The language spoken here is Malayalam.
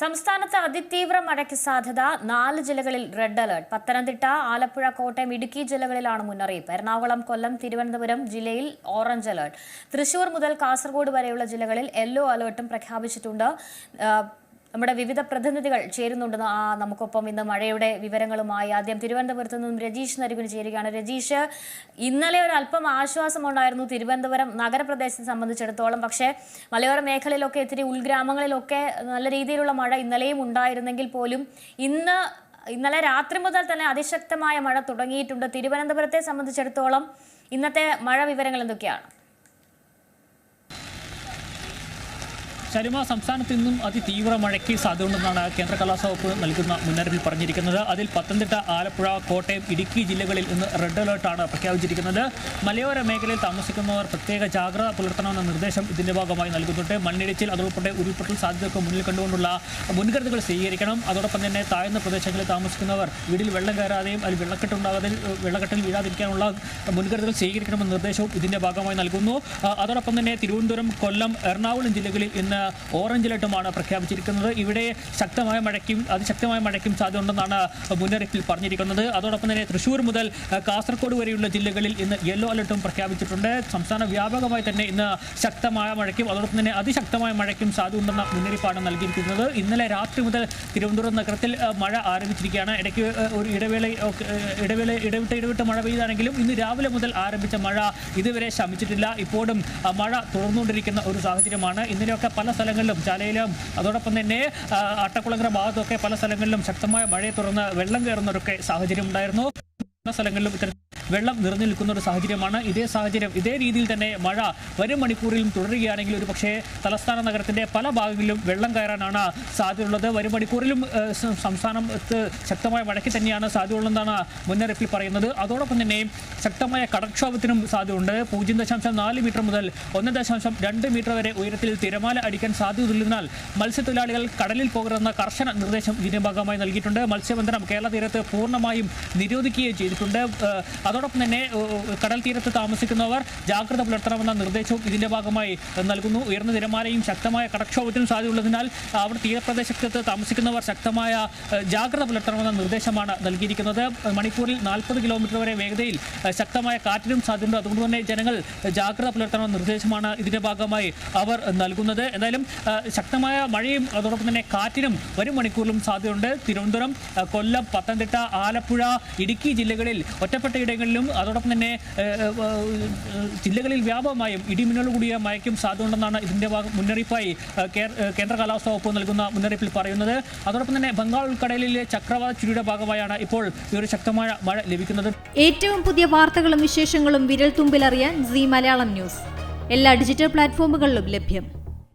സംസ്ഥാനത്ത് അതിതീവ്ര മഴയ്ക്ക് സാധ്യത. നാല് ജില്ലകളിൽ റെഡ് അലർട്ട്. പത്തനംതിട്ട ആലപ്പുഴ കോട്ടയം ഇടുക്കി ജില്ലകളിലാണ് മുന്നറിയിപ്പ്. എറണാകുളം കൊല്ലം തിരുവനന്തപുരം ജില്ലയിൽ ഓറഞ്ച് അലർട്ട്. തൃശൂർ മുതൽ കാസർഗോഡ് വരെയുള്ള ജില്ലകളിൽ യെല്ലോ അലർട്ടും പ്രഖ്യാപിച്ചിട്ടുണ്ട്. നമ്മുടെ വിവിധ പ്രതിനിധികൾ ചേരുന്നുണ്ട് ആ, നമുക്കൊപ്പം ഇന്ന് മഴയുടെ വിവരങ്ങളുമായി ആദ്യം തിരുവനന്തപുരത്ത് നിന്നും രജീഷ് നരുവിന് ചേരുകയാണ്. രജീഷ് ഇന്നലെ ഒരു അല്പം ആശ്വാസമുണ്ടായിരുന്നു തിരുവനന്തപുരം നഗരപ്രദേശത്തെ സംബന്ധിച്ചിടത്തോളം. പക്ഷേ മലയോര മേഖലയിലൊക്കെ ഇത്തിരി ഉൾഗ്രാമങ്ങളിലൊക്കെ നല്ല രീതിയിലുള്ള മഴ ഇന്നലെയും ഉണ്ടായിരുന്നെങ്കിൽ പോലും ഇന്ന് ഇന്നലെ രാത്രി മുതൽ തന്നെ അതിശക്തമായ മഴ തുടങ്ങിയിട്ടുണ്ട്. തിരുവനന്തപുരത്തെ സംബന്ധിച്ചിടത്തോളം ഇന്നത്തെ മഴ വിവരങ്ങൾ എന്തൊക്കെയാണ്? ശരിമ സംസ്ഥാനത്ത് ഇന്നും അതിതീവ്ര മഴയ്ക്ക് സാധ്യതയുണ്ടെന്നാണ് കേന്ദ്ര കാലാവസ്ഥാ വകുപ്പ് നൽകുന്ന മുന്നറിയിപ്പിൽ പറഞ്ഞിരിക്കുന്നത്. അതിൽ പത്തനംതിട്ട ആലപ്പുഴ കോട്ടയം ഇടുക്കി ജില്ലകളിൽ ഇന്ന് റെഡ് അലേർട്ടാണ് പ്രഖ്യാപിച്ചിരിക്കുന്നത്. മലയോര മേഖലയിൽ താമസിക്കുന്നവർ പ്രത്യേക ജാഗ്രത പുലർത്തണമെന്ന നിർദ്ദേശം ഇതിന്റെ ഭാഗമായി നൽകുന്നുണ്ട്. മണ്ണിടിച്ചിൽ അതുൾപ്പെടെ ഉരുൾപൊട്ടൽ സാധ്യതയൊക്കെ മുന്നിൽ കണ്ടുകൊണ്ടുള്ള മുൻകരുതലുകൾ സ്വീകരിക്കണം. അതോടൊപ്പം തന്നെ താഴ്ന്ന പ്രദേശങ്ങളിൽ താമസിക്കുന്നവർ വീടിൽ വെള്ളം കയറാതെയും അതിൽ വെള്ളക്കെട്ടുണ്ടാകാതെ വെള്ളക്കെട്ടിൽ വീഴാതിരിക്കാനുള്ള മുൻകരുതൽ സ്വീകരിക്കണമെന്ന നിർദ്ദേശവും ഇതിന്റെ ഭാഗമായി നൽകുന്നു. അതോടൊപ്പം തന്നെ തിരുവനന്തപുരം കൊല്ലം എറണാകുളം ജില്ലകളിൽ ഇന്ന് ഓറഞ്ച് അലർട്ടുമാണ് പ്രഖ്യാപിച്ചിരിക്കുന്നത്. ഇവിടെ ശക്തമായ മഴയ്ക്കും അതിശക്തമായ മഴയ്ക്കും സാധ്യതയുണ്ടെന്നാണ് മുന്നറിയിപ്പിൽ പറഞ്ഞിരിക്കുന്നത്. അതോടൊപ്പം തന്നെ തൃശൂർ മുതൽ കാസർഗോഡ് വരെയുള്ള ജില്ലകളിൽ ഇന്ന് യെല്ലോ അലർട്ടും പ്രഖ്യാപിച്ചിട്ടുണ്ട്. സംസ്ഥാന വ്യാപകമായി തന്നെ ഇന്ന് ശക്തമായ മഴയ്ക്കും അതോടൊപ്പം തന്നെ അതിശക്തമായ മഴയ്ക്കും സാധ്യതയുണ്ടെന്ന മുന്നറിയിപ്പാണ് നൽകിയിരിക്കുന്നത്. ഇന്നലെ രാത്രി മുതൽ തിരുവനന്തപുരം നഗരത്തിൽ മഴ ആരംഭിച്ചിരിക്കുകയാണ്. ഇടയ്ക്ക് ഒരു ഇടവേള ഇടവേള ഇടവിട്ട് ഇടവിട്ട് മഴ പെയ്താണെങ്കിലും ഇന്ന് രാവിലെ മുതൽ ആരംഭിച്ച മഴ ഇതുവരെ ശമിച്ചിട്ടില്ല. ഇപ്പോഴും മഴ തുടർന്നുകൊണ്ടിരിക്കുന്ന ഒരു സാഹചര്യമാണ്. ഇന്നലെയൊക്കെ പല സ്ഥലങ്ങളിലും ചാലയിലും അതോടൊപ്പം തന്നെ അട്ടക്കുളങ്ങര ഭാഗത്തൊക്കെ പല സ്ഥലങ്ങളിലും ശക്തമായ മഴയെ തുടർന്ന് വെള്ളം കയറുന്നവരൊക്കെ സാഹചര്യം ഉണ്ടായിരുന്നു. പല സ്ഥലങ്ങളിലും ഇത്തരത്തിൽ വെള്ളം നിറഞ്ഞു നിൽക്കുന്ന ഒരു സാഹചര്യമാണ്. ഇതേ സാഹചര്യം ഇതേ രീതിയിൽ തന്നെ മഴ വരും മണിക്കൂറിലും തുടരുകയാണെങ്കിൽ ഒരു പക്ഷേ തലസ്ഥാന നഗരത്തിന്റെ പല ഭാഗങ്ങളിലും വെള്ളം കയറാനാണ് സാധ്യതയുള്ളത്. വരും മണിക്കൂറിലും സംസ്ഥാനത്ത് ശക്തമായ മഴയ്ക്ക് തന്നെയാണ് സാധ്യതയുള്ളതെന്നാണ് മുന്നറിയിപ്പിൽ പറയുന്നത്. അതോടൊപ്പം തന്നെ ശക്തമായ കടക്ഷോഭത്തിനും സാധ്യതയുണ്ട്. പൂജ്യം ദശാംശം നാല് മീറ്റർ മുതൽ ഒന്ന് ദശാംശം രണ്ട് മീറ്റർ വരെ ഉയരത്തിൽ തിരമാല അടിക്കാൻ സാധ്യതയുള്ളതിനാൽ മത്സ്യത്തൊഴിലാളികൾ കടലിൽ പോകരുതെന്ന കർശന നിർദ്ദേശം ഇതിന്റെ ഭാഗമായി നൽകിയിട്ടുണ്ട്. മത്സ്യബന്ധനം കേരള തീരത്ത് പൂർണമായും നിരോധിക്കുകയും ചെയ്തിട്ടുണ്ട്. ഏഹ്, അതോടൊപ്പം തന്നെ കടൽ തീരത്ത് താമസിക്കുന്നവർ ജാഗ്രത പുലർത്തണമെന്ന നിർദ്ദേശവും ഇതിന്റെ ഭാഗമായി നൽകുന്നു. ഉയർന്ന തിരമാലയും ശക്തമായ കടക്ഷോഭത്തിനും സാധ്യതയുള്ളതിനാൽ അവിടെ തീരപ്രദേശത്ത് താമസിക്കുന്നവർ ശക്തമായ ജാഗ്രത പുലർത്തണമെന്ന നിർദ്ദേശമാണ് നൽകിയിരിക്കുന്നത്. മണിക്കൂറിൽ നാൽപ്പത് കിലോമീറ്റർ വരെ വേഗതയിൽ ശക്തമായ കാറ്റിനും സാധ്യതയുണ്ട്. അതുകൊണ്ട് തന്നെ ജനങ്ങൾ ജാഗ്രത പുലർത്തണമെന്ന നിർദ്ദേശമാണ് ഇതിന്റെ ഭാഗമായി അവർ നൽകുന്നത്. എന്തായാലും ശക്തമായ മഴയും അതോടൊപ്പം തന്നെ കാറ്റിനും വരും മണിക്കൂറിലും സാധ്യതയുണ്ട്. തിരുവനന്തപുരം കൊല്ലം പത്തനംതിട്ട ആലപ്പുഴ ഇടുക്കി ജില്ലകളിൽ ഒറ്റപ്പെട്ട ഇടങ്ങളിലും അതോടൊപ്പം തന്നെ ജില്ലകളിൽ വ്യാപകമായും ഇടിമിന്നലോട് കൂടിയ മഴയ്ക്കും സാധ്യതയുണ്ടെന്നാണ് ഇതിന്റെ ഭാഗം മുന്നറിയിപ്പായി കേന്ദ്ര കാലാവസ്ഥാ വകുപ്പ് നൽകുന്ന മുന്നറിയിപ്പിൽ പറയുന്നത്. അതോടൊപ്പം തന്നെ ബംഗാൾ ഉൾക്കടലിലെ ചക്രവാത ചുഴിയുടെ ഭാഗമായാണ് ഇപ്പോൾ ഈ ഒരു ശക്തമായ മഴ ലഭിക്കുന്നത്. ഏറ്റവും പുതിയ വാർത്തകളും വിശേഷങ്ങളും വിരൽ തുമ്പിലറിയാൻ സി മലയാളം ന്യൂസ്. എല്ലാ ഡിജിറ്റൽ പ്ലാറ്റ്ഫോമുകളിലും ലഭ്യം.